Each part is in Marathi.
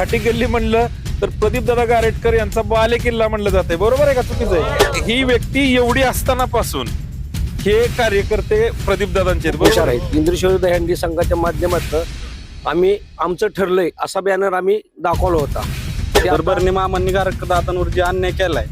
खाटी गल्ली म्हणलं तर प्रदीप दादा गारेटकर यांचा बाले किल्ला म्हणलं जाते बरोबर आहे का चुकीचं आहे? ही व्यक्ती एवढी असताना पासून हे कार्यकर्ते प्रदीप दादांचे आहेत, हुशार बरोबर आहेत. इंद्रशोरी दहंडी संघाच्या माध्यमातून आम्ही आमचं ठरलंय. असा बॅनर आम्ही दाखवला होता. ते तर आता- मामांनी गारक दादांवर जे अन्याय केलाय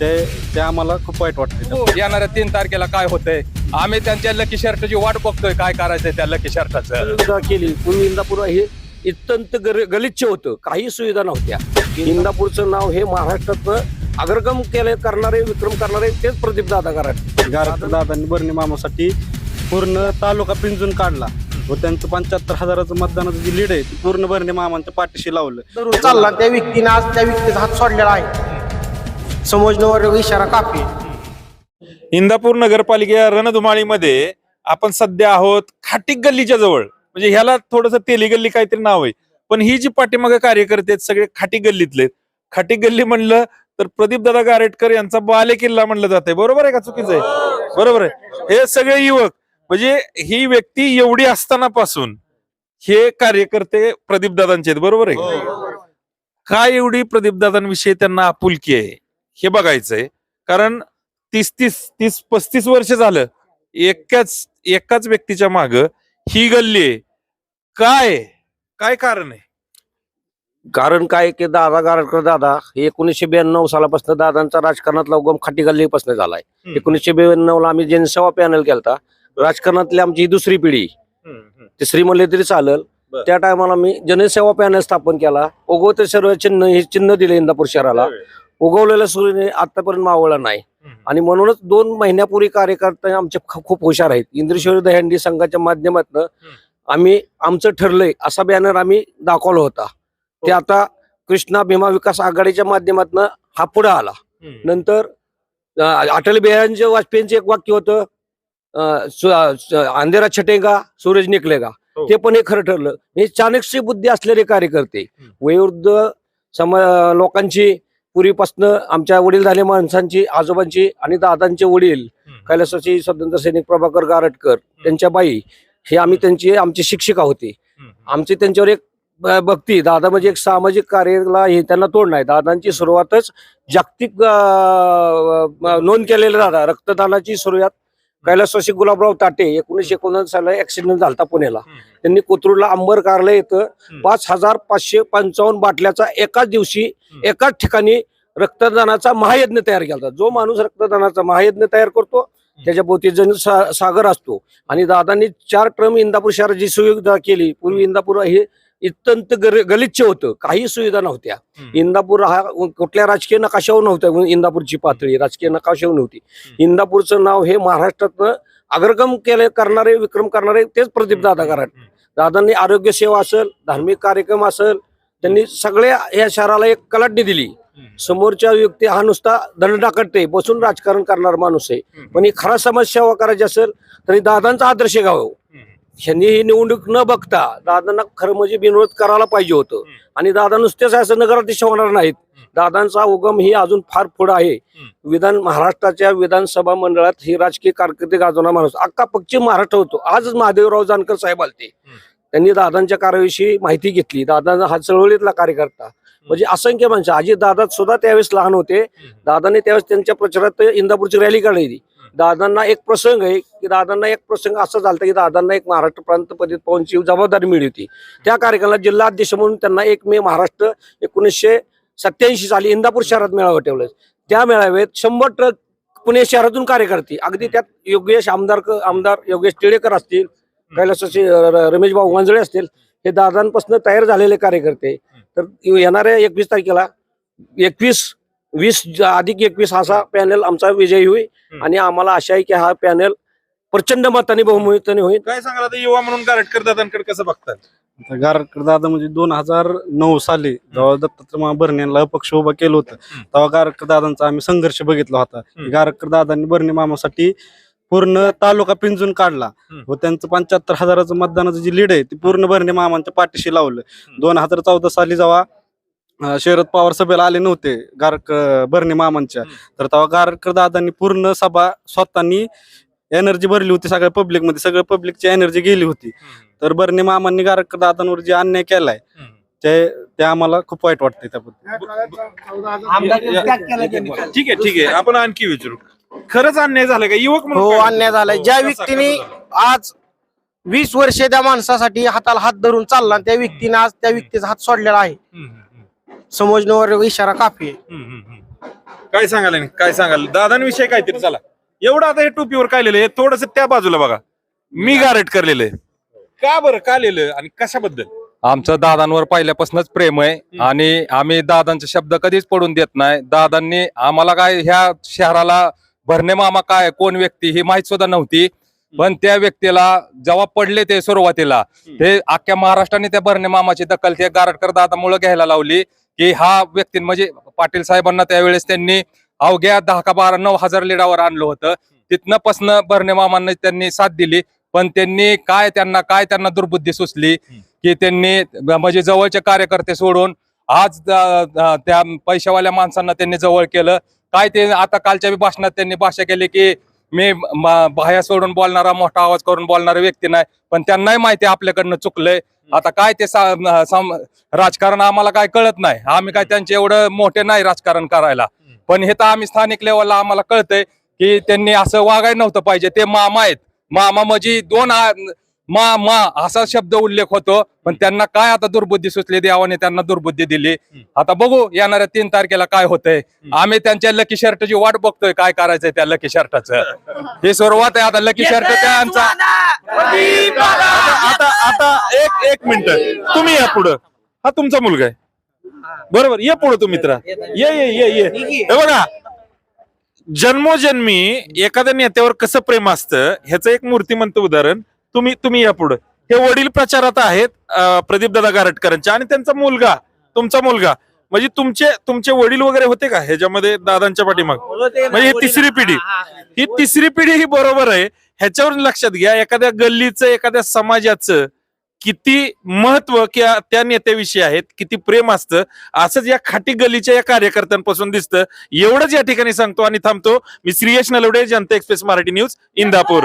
ते ते आम्हाला खूप वाईट वाटतंय. हो, येणाऱ्या तीन तारखेला काय होतंय? आम्ही त्यांच्या लकी शर्टची वाट बघतोय काय करायचंय त्या लकी शर्टाचं केली. पूर्वी इंदापूर हे अत्यंत गर- गलिच्छ होतं. काही सुविधा नव्हत्या. इंदापूरचं नाव हे महाराष्ट्रातनं अग्रगम केले करणारे विक्रम करणारे तेच प्रदीप दादा कराड दादांनी बर्णी मामासाठी पूर्ण तालुका पिंजून काढला. व त्यांचं पंच्याहत्तर हजाराचं मतदानाचं जी लीड आहे ती पूर्ण बर्णी मामांच्या पाठीशी लावलं. चालला त्या व्यक्तीने आज त्या व्यक्तीचा हात सोडलेला आहे. समजण्यावर इशारा कापी. इंदापूर नगरपालिका रणधुमाळीमध्ये आपण सध्या आहोत खाटीक गल्लीच्या जवळ. म्हणजे ह्याला थोडस तेली गल्ली काहीतरी नाव आहे. पण ही जी पाठीमागे कार्यकर्ते आहेत सगळे खाटी गल्लीतले खाटी गल्ली म्हणलं तर प्रदीप दादा गारेटकर यांचा बाले किल्ला म्हणलं आहे बरोबर आहे का चुकीचं आहे? बरोबर आहे. हे सगळे युवक म्हणजे ही व्यक्ती एवढी असताना पासून हे कार्यकर्ते प्रदीप दादांचे आहेत. बरोबर आहे? काय एवढी प्रदीप दादांविषयी त्यांना आपुलकी आहे? हे बघायचंय. कारण तीस तीस तीस पस्तीस वर्ष झालं एकाच एकाच व्यक्तीच्या माग ही गल्ली आहे. काय? काय कारण आहे? कारण काय की दादा गारडकर दादा हे एकोणीसशे ब्याण्णव सालापासून दादांचा राजकारणातला उगम खाटी गल्लीपासून झालाय. हम्म. एकोणीसशे ब्याण्णव ला आम्ही जनसेवा पॅनल केलता. राजकारणातली आमची ही दुसरी पिढी. तिसरी म्हणले तरी चालेल. बर. त्या टायमाला मी जनसेवा पॅनल स्थापन केला. उगवते सर्व चिन्ह हे चिन्ह दिले इंदापूर शहराला. उगवलेल्या सूर्याने आतापर्यंत मावळला नाही. आणि म्हणूनच दोन महिन्यापूर्वी कार्यकर्ते आमचे ख- खूप हुशार आहेत. इंद्रशोरी दहंडी संघाच्या माध्यमातून आम्ही आमचं ठरलंय असा बॅनर आम्ही दाखवला होता. ते आता कृष्णा भीमा विकास आघाडीच्या माध्यमातून हा पुढे आला. नंतर अटल बिहारी वाजपेयींचं एक वाक्य होतं अंधेरा छटेगा सूरज निकलेगा. हो. ते पण हे खरं ठरलं. हे चाणक्य बुद्धी असलेले कार्यकर्ते वयोवृद्ध सम लोकांची पूर्वीपासनं आमच्या वडील झाले माणसांची आजोबांची आणि दादांचे वडील कैलासाची स्वतंत्र सैनिक प्रभाकर गारटकर त्यांच्या बाई हे आम्ही त्यांची आमची शिक्षिका होती. आमची त्यांच्यावर एक भक्ती दादा म्हणजे एक सामाजिक कार्याला हे त्यांना तोड नाही. दादांची सुरुवातच जागतिक नोंद केलेलं दादा. रक्तदानाची सुरुवात कैलासवासी गुलाबराव ताटे एकोणीशे एकोणनव्वद साला ऍक्सिडेंट झाला पुण्याला. त्यांनी कोथरूडला अंबर कारला येतं. पाच हजार पाचशे पंचावन्न बाटल्याचा एकाच दिवशी एकाच ठिकाणी रक्तदानाचा महायज्ञ तयार केला जो माणूस रक्तदानाचा महायज्ञ तयार करतो त्याच्या भोवती जन सा- सागर असतो. आणि दादांनी चार ट्रम इंदापूर शहराची सुविधा केली पूर्वी इंदापूर हे अत्यंत गर- गलिच्छ होतं. काही सुविधा नव्हत्या. इंदापूर हा कुठल्या राजकीय नकाशावर नव्हत्या. इंदापूरची पातळी राजकीय नकाशावर नव्हती. इंदापूरचं नाव हे महाराष्ट्रातनं अग्रगम केले करणारे विक्रम करणारे तेच प्रदीप दादा कराड दादांनी आरोग्य सेवा असेल धार्मिक कार्यक्रम असेल त्यांनी सगळ्या या शहराला एक कलाटणी दिली. समोरच्या व्यक्ती हा नुसता दंडाकटते बसून राजकारण करणारा माणूस आहे. पण ही खरा समाजसेवा करायची असेल तरी दादांचा आदर्श गाव ह्यांनी ही निवडणूक न बघता दादांना खरं म्हणजे बिनविरोध करायला पाहिजे होतं. आणि दादा नुसतेच असं नगराध्यक्ष होणार नाहीत. दादांचा उगम ही अजून फार पुढे आहे. विधान महाराष्ट्राच्या विधानसभा मंडळात ही राजकीय कारकिर्दी गाजवणारा माणूस. अख्खा पश्चिम महाराष्ट्र होतो. आजच महादेवराव जानकर साहेब आलते. त्यांनी दादांच्या कार्याविषयी माहिती घेतली. दादांचा हा चळवळीतला कार्यकर्ता. म्हणजे असंख्य माणसं. अजित दादा सुद्धा त्यावेळेस लहान होते. दादांनी त्यावेळेस त्यांच्या प्रचारात इंदापूरची रॅली काढली. दादांना एक प्रसंग आहे की दादांना एक प्रसंग असं झालं की दादांना एक महाराष्ट्र प्रांत पदित पवनची जबाबदारी मिळली होती. त्या कार्यक्रमाला जिल्हाध्यक्ष म्हणून त्यांना एक मे महाराष्ट्र एकोणीसशे सत्याऐंशी साली इंदापूर शहरात मेळावा ठेवला. त्या मेळाव्यात शंभर ट्रक पुणे शहरातून कार्यकर्ते अगदी त्यात योगेश आमदार आमदार योगेश टिळेकर असतील कैलासाचे रमेश भाऊ वांजळे असतील हे दादांपासून तयार झालेले कार्यकर्ते. तर येणाऱ्या एकवीस तारखेला एकवीस वीस अधिक एकवीस असा पॅनल आमचा विजयी होईल. आणि आम्हाला आशा आहे की हा पॅनल प्रचंड मताने बहुमताने होईल. काय सांगाल आता युवा म्हणून गारटकर दादांकडे कसं बघतात आता गारकर दादा म्हणजे दोन हजार नऊ साली जेव्हा दत्तात्रय मामा बर्णे यांना अपक्ष उभा केलं होतं तेव्हा गारकर दादांचा आम्ही संघर्ष बघितला होता. गारकर दादांनी बर्णे मामासाठी पूर्ण तालुका पिंजून काढला. व त्यांचं पंच्याहत्तर हजाराचं मतदानाचं जी लीड आहे ती पूर्ण बर्णे मामांच्या पाठीशी लावलं. दोन हजार चौदा साली जेव्हा शरद पवार सभेला आले नव्हते गारक बर्णे मामांच्या. तर तेव्हा गारकर दादांनी पूर्ण सभा स्वतःनी एनर्जी भरली होती सगळ्या पब्लिकमध्ये सगळ्या पब्लिकची एनर्जी गेली होती. तर बर्णे मामांनी गारकर दादांवर जे अन्याय केलाय ते ते आम्हाला खूप वाईट वाटतंय त्याबद्दल. ठीक आहे ठीक आहे. आपण आणखी विचारू. खरंच अन्याय झाला का? युवक म्हणून हो काय? अन्याय? झालाय. ज्या कसा- व्यक्तीने झाला? आज वीस वर्षे त्या माणसासाठी हाताला हात धरून चालला आणि त्या व्यक्तीने आज त्या व्यक्तीचा हात सोडलेला आहे. हम्म, हम्म, हम्म. समजण्यावर इशारा काफी आहे. हम्म, हम्म, हम्म. काय सांगाल काय सांगाल? दादांविषयी काहीतरी चला. एवढं आता हे टोपीवर काय लिहिलं हे थोडस त्या बाजूला बघा. मी गारट करलेलं आहे. का बरं? का लिहिलं आणि कशाबद्दल? आमचं दादांवर पहिल्यापासूनच प्रेम आहे आणि आम्ही दादांचे शब्द कधीच पडून देत नाही. दादांनी आम्हाला काय ह्या शहराला भरणे मामा काय कोण व्यक्ती ही माहीत सुद्धा नव्हती. पण त्या व्यक्तीला जेव्हा पडले ते सुरुवातीला ते अख्ख्या महाराष्ट्राने त्या भरणे मामाची दखल ते गारटकर दादामुळे घ्यायला लावली की हा व्यक्ती म्हणजे पाटील साहेबांना त्यावेळेस त्यांनी अवघ्या दहा का बारा नऊ हजार लिडावर आणलं होतं. तिथनं पासनं भरणे मामांना त्यांनी साथ दिली पण त्यांनी काय त्यांना काय त्यांना दुर्बुद्धी सुचली की त्यांनी म्हणजे जवळचे कार्यकर्ते सोडून आज त्या पैशावाल्या माणसांना त्यांनी जवळ केलं काय ते आता कालच्या भाषणात त्यांनी भाषा केली की मी बाह्या सोडून बोलणारा मोठा आवाज करून बोलणारा व्यक्ती नाही पण त्यांनाही माहिती आपल्याकडनं चुकलंय. आता काय ते राजकारण आम्हाला काय कळत नाही. आम्ही काय त्यांचे एवढं मोठे नाही राजकारण करायला. पण हे तर आम्ही स्थानिक लेवलला आम्हाला कळतंय की त्यांनी असं वागायला नव्हतं पाहिजे. ते मामा आहेत. मामा म्हणजे दोन मा मा असा शब्द उल्लेख होतो पण त्यांना काय आता दुर्बुद्धी सुचली? देवाने त्यांना दुर्बुद्धी दिली. आता बघू येणाऱ्या तीन तारखेला काय होतंय. आम्ही त्यांच्या लकी शर्टची वाट बघतोय काय करायचंय त्या लकी शर्टाचं ही सुरुवात आहे आता लकी शर्ट त्यांचा. आता आता आता एक एक मिनिट. तुम्ही या पुढं. हा तुमचा मुलगा आहे. बरोबर ये पुढं तुम्ही मित्रा. ये ये ये ये. हे बघा. जन्मोजन्मी एखाद्या नेत्यावर कसं प्रेम असतं ह्याचं एक मूर्तिमंत उदाहरण. तुम्ही तुम्ही या पुढं. हे वडील प्रचारात आहेत प्रदीप दादा गारटकरांचे आणि त्यांचा मुलगा तुमचा मुलगा. म्हणजे तुमचे तुमचे वडील वगैरे होते का ह्याच्यामध्ये दादांच्या पाठीमाग? म्हणजे ही तिसरी पिढी. ही तिसरी पिढी ही बरोबर आहे. ह्याच्यावरून लक्षात घ्या एखाद्या गल्लीचं एखाद्या समाजाचं किती महत्त्व किंवा त्या नेत्याविषयी आहेत किती प्रेम असतं असंच या खाटी गल्लीच्या या कार्यकर्त्यांपासून दिसतं. एवढंच या ठिकाणी सांगतो आणि थांबतो. मी श्रीयश नलवडे जनता एक्सप्रेस मराठी न्यूज इंदापूर.